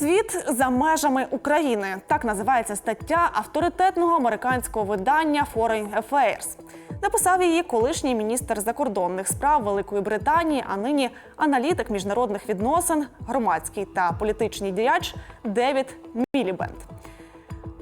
Світ за межами України так називається стаття авторитетного американського видання Foreign Affairs. Написав її колишній міністр закордонних справ Великої Британії, а нині аналітик міжнародних відносин, громадський та політичний діяч Девід Мілібенд.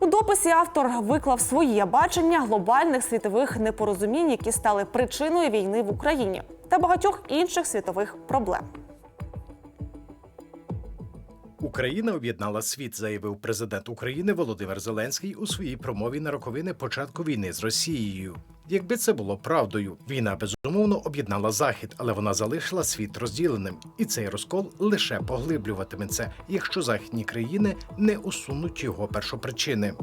У дописі автор виклав своє бачення глобальних світових непорозумінь, які стали причиною війни в Україні та багатьох інших світових проблем. Україна об'єднала світ, заявив президент України Володимир Зеленський у своїй промові на роковини початку війни з Росією. Якби це було правдою, війна безумовно об'єднала захід, але вона залишила світ розділеним, і цей розкол лише поглиблюватиметься, якщо західні країни не усунуть його першопричини.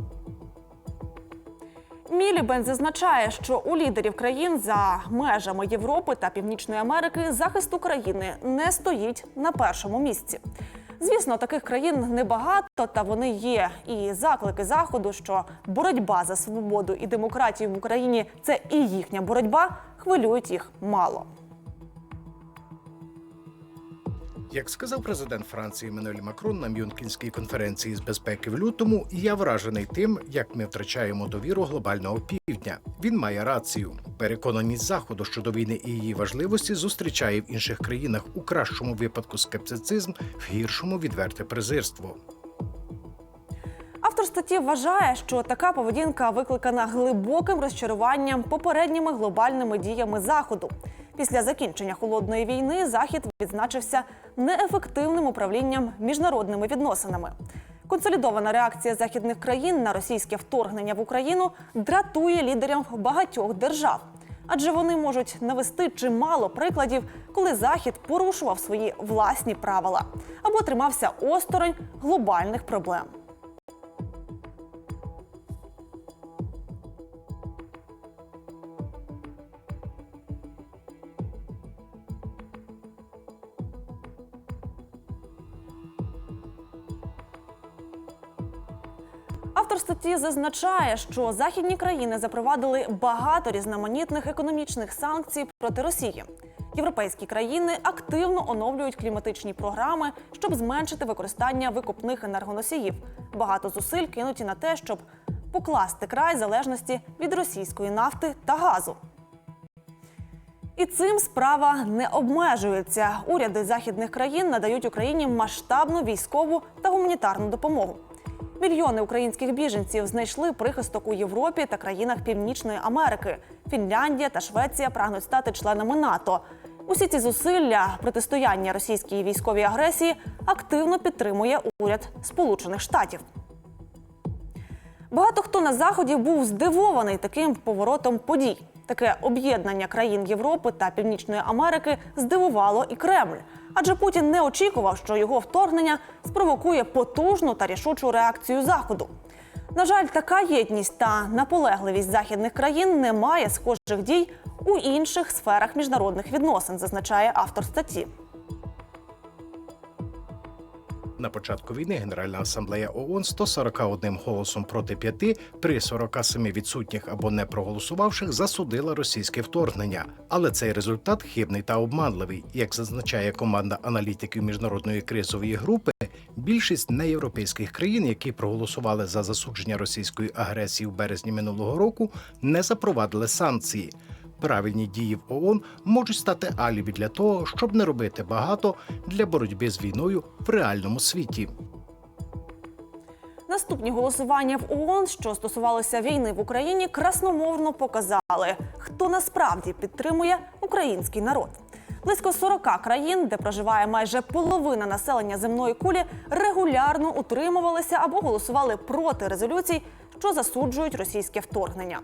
Мілібен зазначає, що у лідерів країн за межами Європи та Північної Америки захист України не стоїть на першому місці. Звісно, таких країн небагато, та вони є. І заклики заходу, що боротьба за свободу і демократію в Україні це і їхня боротьба, хвилюють їх мало. Як сказав президент Франції Еммануель Макрон на Мюнхенській конференції з безпеки в лютому, я вражений тим, як ми втрачаємо довіру глобального півдня. Він має рацію. Переконаність заходу щодо війни і її важливості зустрічає в інших країнах у кращому випадку скептицизм, в гіршому відверте презирство. Автор статті вважає, що така поведінка викликана глибоким розчаруванням попередніми глобальними діями заходу. Після закінчення холодної війни захід відзначився неефективним управлінням міжнародними відносинами. Консолідована реакція західних країн на російське вторгнення в Україну дратує лідерів багатьох держав, адже вони можуть навести чимало прикладів, коли захід порушував свої власні правила або тримався осторонь глобальних проблем. Статті зазначає, що західні країни запровадили багато різноманітних економічних санкцій проти Росії. Європейські країни активно оновлюють кліматичні програми, щоб зменшити використання викопних енергоносіїв. Багато зусиль кинуті на те, щоб покласти край залежності від російської нафти та газу. І цим справа не обмежується. Уряди західних країн надають Україні масштабну військову та гуманітарну допомогу. Мільйони українських біженців знайшли прихисток у Європі та країнах Північної Америки. Фінляндія та Швеція прагнуть стати членами НАТО. Усі ці зусилля протистояння російській військовій агресії активно підтримує уряд Сполучених Штатів. Багато хто на заході був здивований таким поворотом подій. Таке об'єднання країн Європи та Північної Америки здивувало і Кремль. Адже Путін не очікував, що його вторгнення спровокує потужну та рішучу реакцію Заходу. На жаль, така єдність та наполегливість західних країн не має схожих дій у інших сферах міжнародних відносин, зазначає автор статті. На початку війни Генеральна асамблея ООН 141 голосом проти 5 при 47 відсутніх або не проголосувавших засудила російське вторгнення. Але цей результат хибний та обманливий. Як зазначає команда аналітиків міжнародної кризової групи, більшість неєвропейських країн, які проголосували за засудження російської агресії в березні минулого року, не запровадили санкції. Правильні дії в ООН можуть стати алібі для того, щоб не робити багато для боротьби з війною в реальному світі. Наступні голосування в ООН, що стосувалися війни в Україні, красномовно показали, хто насправді підтримує український народ. Близько 40 країн, де проживає майже половина населення земної кулі, регулярно утримувалися або голосували проти резолюцій, що засуджують російське вторгнення.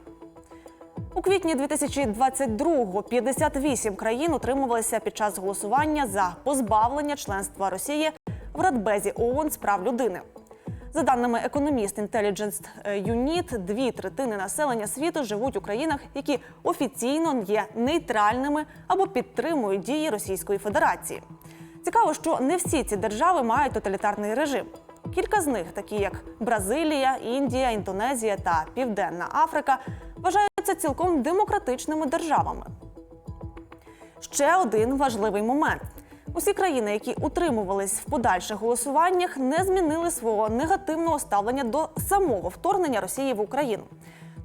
У квітні 2022-го 58 країн утримувалися під час голосування за позбавлення членства Росії в Радбезі ООН з прав людини. За даними Economist Intelligence Unit, дві третини населення світу живуть у країнах, які офіційно є нейтральними або підтримують дії Російської Федерації. Цікаво, що не всі ці держави мають тоталітарний режим. Кілька з них, такі як Бразилія, Індія, Індонезія та Південна Африка, вважаються цілком демократичними державами. Ще один важливий момент: Усі країни, які утримувались в подальших голосуваннях, не змінили свого негативного ставлення до самого вторгнення Росії в Україну.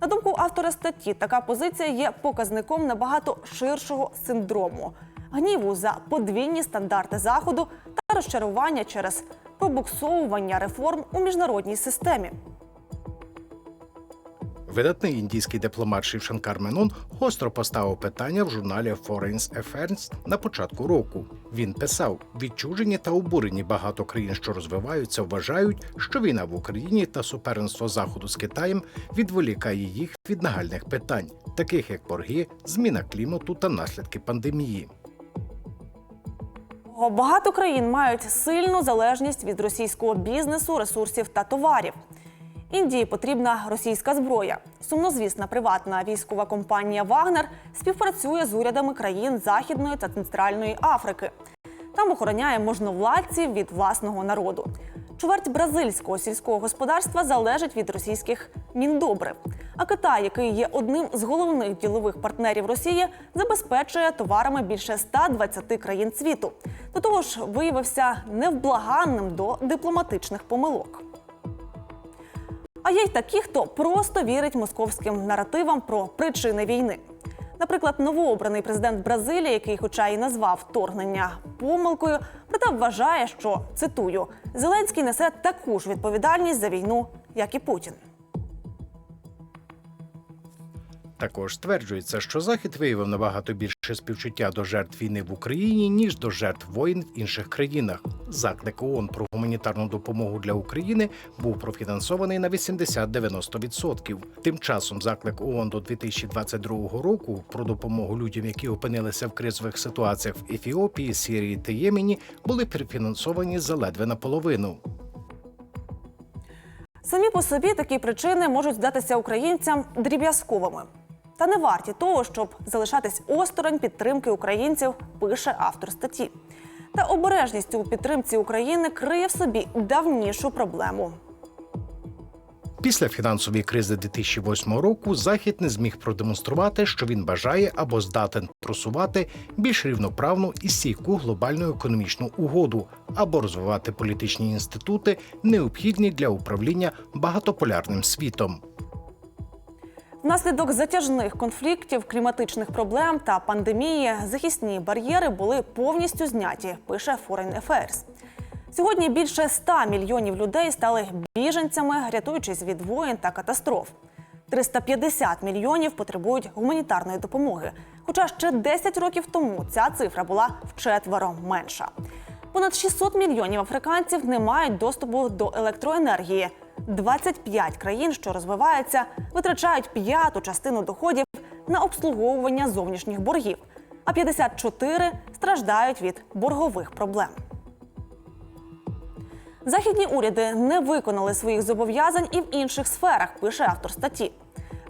На думку автора статті, така позиція є показником набагато ширшого синдрому гніву за подвійні стандарти заходу та розчарування через пробуксовування реформ у міжнародній системі. Видатний індійський дипломат Шившанкар Менон гостро поставив питання в журналі Foreign Affairs на початку року. Він писав: відчужені та обурені багато країн, що розвиваються, вважають, що війна в Україні та суперництво заходу з Китаєм відволікає їх від нагальних питань, таких як борги, зміна клімату та наслідки пандемії. Багато країн мають сильну залежність від російського бізнесу, ресурсів та товарів. Індії потрібна російська зброя. Сумнозвісна приватна військова компанія Вагнер співпрацює з урядами країн Західної та Центральної Африки. Там охороняє можновладців від власного народу. Чверть бразильського сільського господарства залежить від російських міндобрив. А Китай, який є одним з головних ділових партнерів Росії, забезпечує товарами більше 120 країн світу. До того ж, виявився невблаганним до дипломатичних помилок. А є й такі, хто просто вірить московським наративам про причини війни. Наприклад, новообраний президент Бразилії, який, хоча і назвав вторгнення помилкою, проте вважає, що цитую: Зеленський несе таку ж відповідальність за війну, як і Путін. Також стверджується, що Захід виявив набагато більше співчуття до жертв війни в Україні ніж до жертв воїн в інших країнах. Заклик ООН про гуманітарну допомогу для України був профінансований на 80-90%. Тим часом заклик ООН до 2022 року про допомогу людям, які опинилися в кризових ситуаціях в Ефіопії, Сирії та Ємені, були перефінансовані заледве наполовину. Самі по собі такі причини можуть здатися українцям дріб'язковими. Та не варті того, щоб залишатись осторонь підтримки українців, пише автор статті. Та обережність у підтримці України криє в собі давнішу проблему. Після фінансової кризи 2008 року Захід не зміг продемонструвати, що він бажає або здатен просувати більш рівноправну і стійку глобальну економічну угоду, або розвивати політичні інститути, необхідні для управління багатополярним світом. Внаслідок затяжних конфліктів, кліматичних проблем та пандемії захисні бар'єри були повністю зняті, пише Foreign Affairs. Сьогодні більше 100 мільйонів людей стали біженцями, рятуючись від воєн та катастроф. 350 мільйонів потребують гуманітарної допомоги. Хоча ще 10 років тому ця цифра була вчетверо менша. Понад 600 мільйонів африканців не мають доступу до електроенергії. 25 країн, що розвиваються, витрачають п'яту частину доходів на обслуговування зовнішніх боргів, а 54 страждають від боргових проблем. Західні уряди не виконали своїх зобов'язань і в інших сферах, пише автор статті.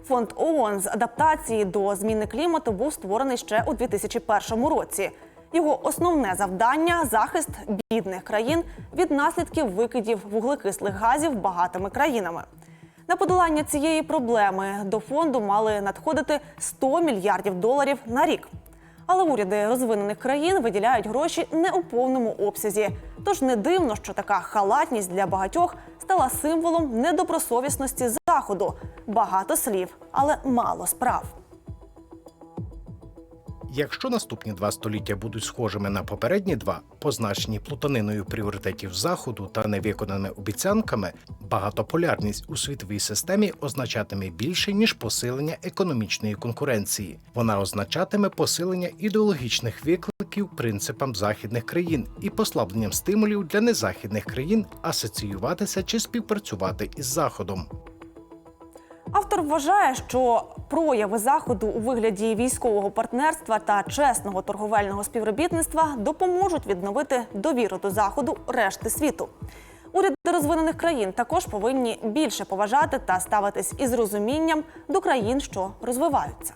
Фонд ООН з адаптації до зміни клімату був створений ще у 2001 році. Його основне завдання захист бідних країн від наслідків викидів вуглекислих газів багатими країнами. На подолання цієї проблеми до фонду мали надходити 100 мільярдів доларів на рік. Але уряди розвинених країн виділяють гроші не у повному обсязі. Тож не дивно, що така халатність для багатьох стала символом недобросовісності заходу. Багато слів, але мало справ. Якщо наступні два століття будуть схожими на попередні два, позначені плутаниною пріоритетів заходу та невиконаними обіцянками, багатополярність у світовій системі означатиме більше ніж посилення економічної конкуренції. Вона означатиме посилення ідеологічних викликів принципам західних країн і послабленням стимулів для незахідних країн асоціюватися чи співпрацювати із заходом. Автор вважає, що прояви заходу у вигляді військового партнерства та чесного торговельного співробітництва допоможуть відновити довіру до заходу решти світу. Уряди розвинених країн також повинні більше поважати та ставитись із розумінням до країн, що розвиваються.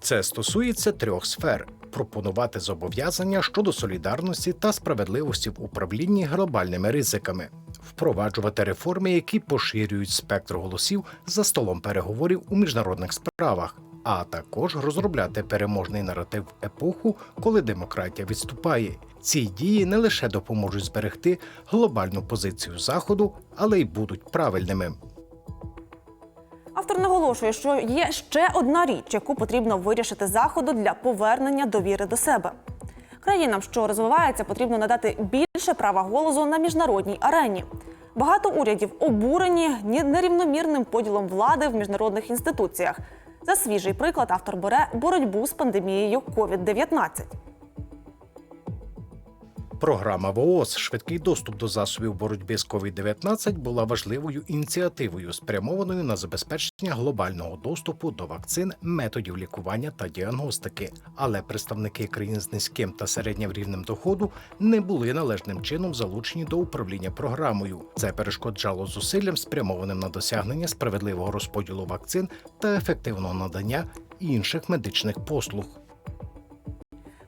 Це стосується трьох сфер: пропонувати зобов'язання щодо солідарності та справедливості в управлінні глобальними ризиками, впроваджувати реформи, які поширюють спектр голосів за столом переговорів у міжнародних справах, а також розробляти переможний наратив епоху, коли демократія відступає. Ці дії не лише допоможуть зберегти глобальну позицію заходу, але й будуть правильними. Автор наголошує, що є ще одна річ, яку потрібно вирішити заходу для повернення довіри до себе. Країнам, що розвиваються, потрібно надати більше права голосу на міжнародній арені. Багато урядів обурені нерівномірним поділом влади в міжнародних інституціях. За свіжий приклад автор бере боротьбу з пандемією COVID-19. Програма ВООЗ Швидкий доступ до засобів боротьби з COVID-19 була важливою ініціативою, спрямованою на забезпечення глобального доступу до вакцин, методів лікування та діагностики. Але представники країн з низьким та середнім рівнем доходу не були належним чином залучені до управління програмою. Це перешкоджало зусиллям, спрямованим на досягнення справедливого розподілу вакцин та ефективного надання інших медичних послуг.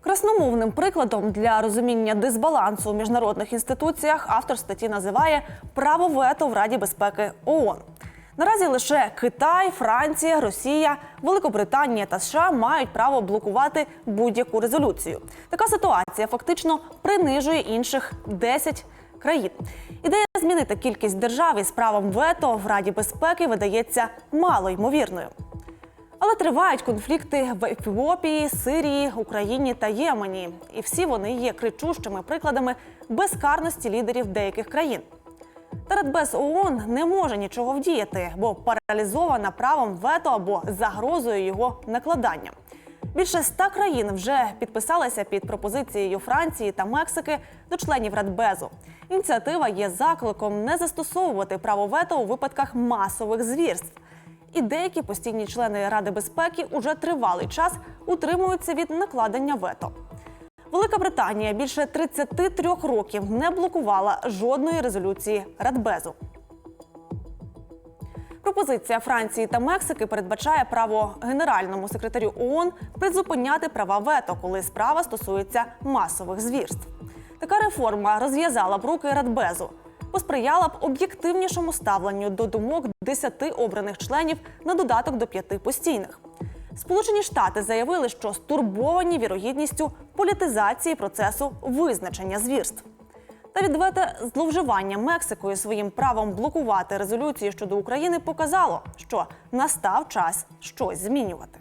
Красномовним прикладом для розуміння дисбалансу у міжнародних інституціях автор статті називає право вето в Раді безпеки ООН. Наразі лише Китай, Франція, Росія, Великобританія та США мають право блокувати будь-яку резолюцію. Така ситуація фактично принижує інших 10 країн. Ідея змінити кількість держав із правом вето в Раді безпеки видається мало ймовірною. Але тривають конфлікти в Ефіопії, Сирії, Україні та Ємені, і всі вони є кричущими прикладами безкарності лідерів деяких країн. Та Радбез ООН не може нічого вдіяти, бо паралізована правом вето або загрозою його накладання. Більше ста країн вже підписалися під пропозицією Франції та Мексики до членів Радбезу. Ініціатива є закликом не застосовувати право вето у випадках масових звірств. І деякі постійні члени Ради безпеки уже тривалий час утримуються від накладення вето. Велика Британія більше 33 років не блокувала жодної резолюції Радбезу. Пропозиція Франції та Мексики передбачає право генеральному секретарю ООН призупиняти права вето, коли справа стосується масових звірств. Така реформа розв'язала б руки Радбезу, посприяла б об'єктивнішому ставленню до думок 10 обраних членів на додаток до п'яти постійних. Сполучені Штати заявили, що стурбовані вірогідністю політизації процесу визначення звірств. Та відвете зловживання Мексикою своїм правом блокувати резолюції щодо України показало, що настав час щось змінювати.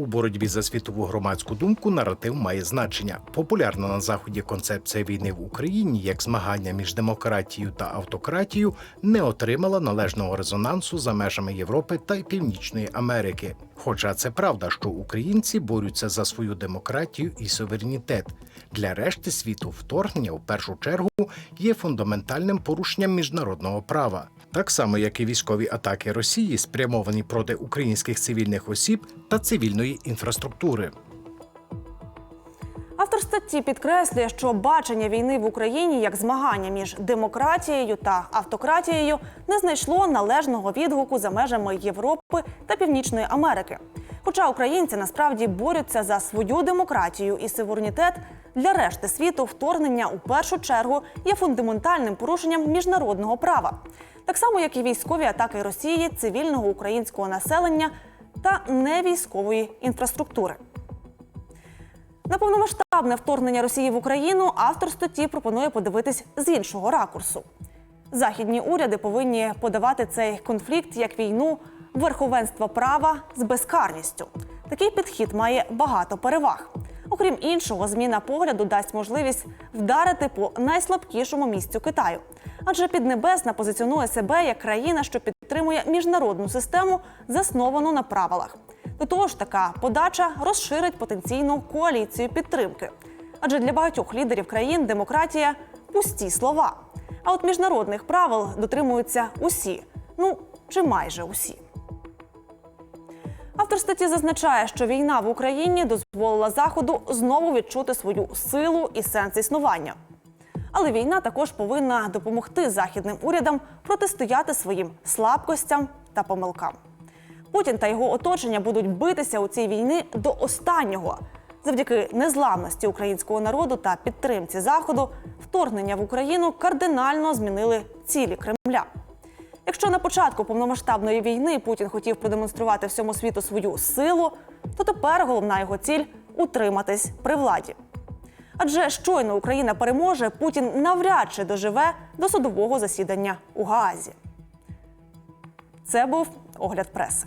У боротьбі за світову громадську думку наратив має значення. Популярна на заході концепція війни в Україні як змагання між демократією та автократією не отримала належного резонансу за межами Європи та Північної Америки. Хоча це правда, що українці борються за свою демократію і суверенітет. Для решти світу вторгнення в першу чергу є фундаментальним порушенням міжнародного права. Так само, як і військові атаки Росії, спрямовані проти українських цивільних осіб та цивільної інфраструктури. Автор статті підкреслює, що бачення війни в Україні як змагання між демократією та автократією не знайшло належного відгуку за межами Європи та Північної Америки. Хоча українці насправді борються за свою демократію і суверенітет, для решти світу вторгнення у першу чергу є фундаментальним порушенням міжнародного права, так само як і військові атаки Росії, цивільного українського населення та невійськової інфраструктури. На повномасштабне вторгнення Росії в Україну автор статті пропонує подивитись з іншого ракурсу. Західні уряди повинні подавати цей конфлікт як війну верховенства права з безкарністю. Такий підхід має багато переваг. Окрім іншого, зміна погляду дасть можливість вдарити по найслабкішому місцю Китаю. Адже Піднебесна позиціонує себе як країна, що підтримує міжнародну систему, засновану на правилах. До того ж, така подача розширить потенційну коаліцію підтримки. Адже для багатьох лідерів країн демократія пусті слова. А от міжнародних правил дотримуються усі, ну чи майже усі. Автор статті зазначає, що війна в Україні дозволила Заходу знову відчути свою силу і сенс існування. Але війна також повинна допомогти західним урядам протистояти своїм слабкостям та помилкам. Путін та його оточення будуть битися у цій війні до останнього. Завдяки незламності українського народу та підтримці заходу вторгнення в Україну кардинально змінили цілі Кремля. Якщо на початку повномасштабної війни Путін хотів продемонструвати всьому світу свою силу, то тепер головна його ціль утриматись при владі. Адже щойно Україна переможе, Путін навряд чи доживе до судового засідання у Гаазі. Це був огляд преси.